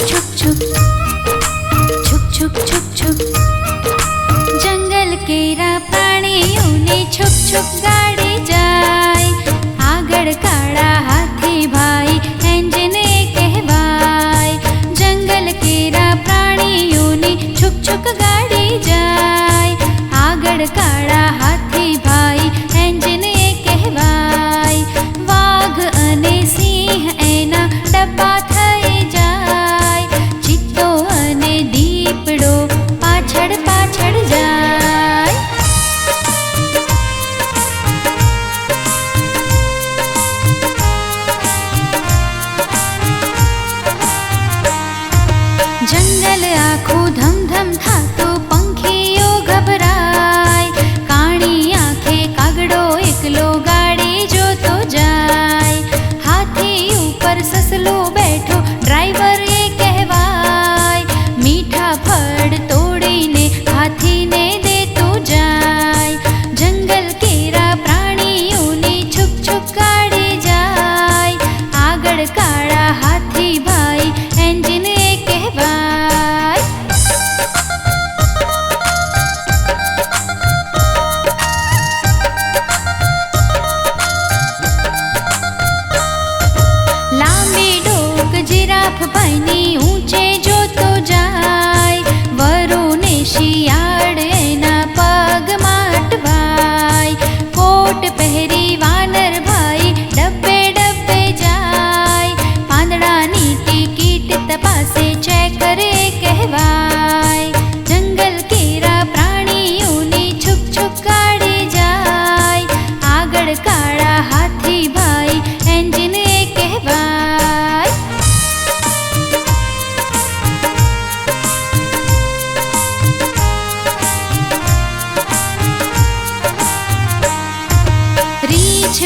છુપ છુપ છુપ છુપ છુપ છુપ જંગલ કેરા પ્રાણીઓને છુપ છુપ ગાડે જાય આગળ કાળા હાથે ભાઈ એન્જને કહેવાય જંગલ કેરા પ્રાણીઓને છુપ છુપ ગાડે જાય આગળ કાળા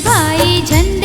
ભાઈ જન્મ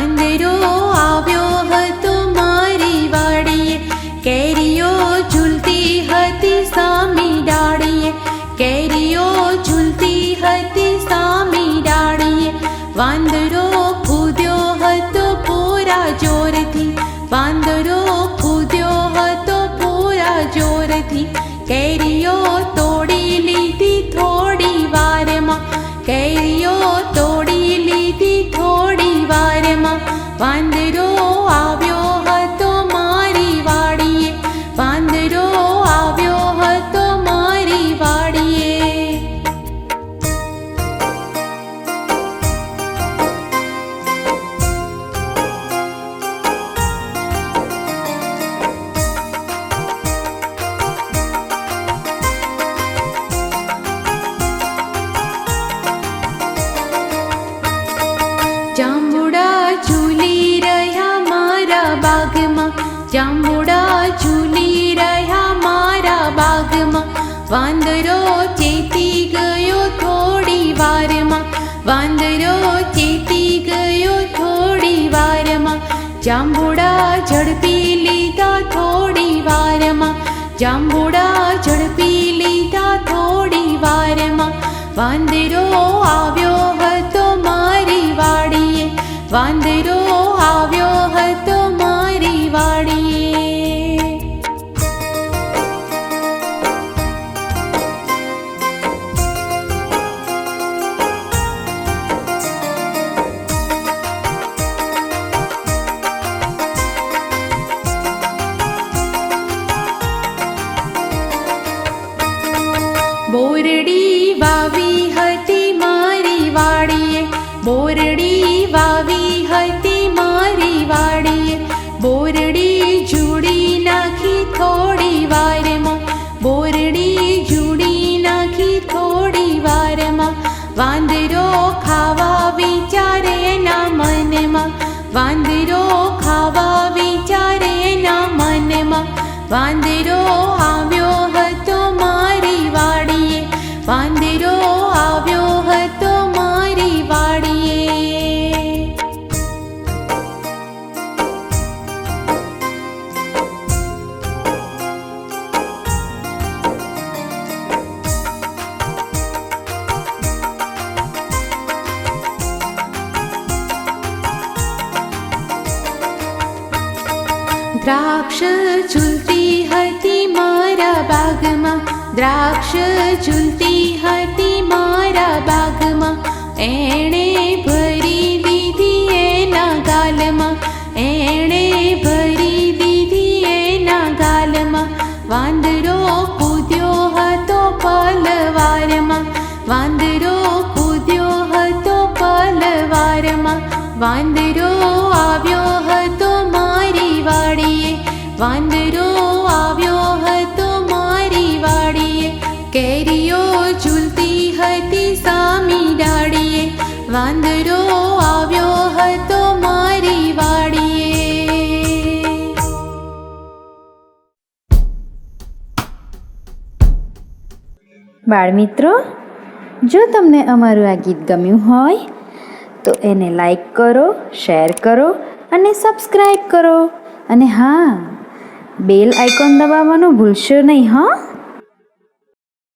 વાંદરો આવ્યો હતો મારી વાડીએ. કેરીઓ ઝૂલતી હતી સામી ડાળીએ. કેરીઓ ઝૂલતી હતી સામી ડાળીએ. વાંદરો કૂદ્યો હતો પૂરા જોરથી. વાંદરો કૂદ્યો હતો પૂરા જોરથી. વારમાં વાંદરો ચેતી ગયો થોડી વારમાં. જાંબુડા ઝડપી લીધા થોડી વારમાં. જાંબુડા ઝડપી લીધા થોડી વારમાં. વાંદરો વાંદરો ખાવા વિચારે ના મનમાં વાંદરો દ્રાક્ષ ઝૂલતી હતી મારા બાગમાં દ્રાક્ષ ઝૂલતી હતી મારા બાગમાં એણે ભરી દીધી એના ગાલમાં એણે ભરી દીધી એના ગાલમાં વાંદરો કૂદ્યો હતો પલવારમાં વાંદરો કૂદ્યો હતો પલવારમાં વાંદરો આવ્યો હતો મારી વાડીએ વાંદરો આવ્યો હતો મારી વાડીએ. કેરીઓ ઝૂલતી હતી સામી ડાળીએ. વાંદરો આવ્યો હતો મારી વાડીએ. બાળમિત્રો, જો તમને અમારું આ ગીત ગમ્યું હોય, તો એને લાઈક કરો, શેર કરો અને સબસ્ક્રાઈબ કરો. અને હા બેલ આઇકોન દબાવવાનું ભૂલશો નહીં હા?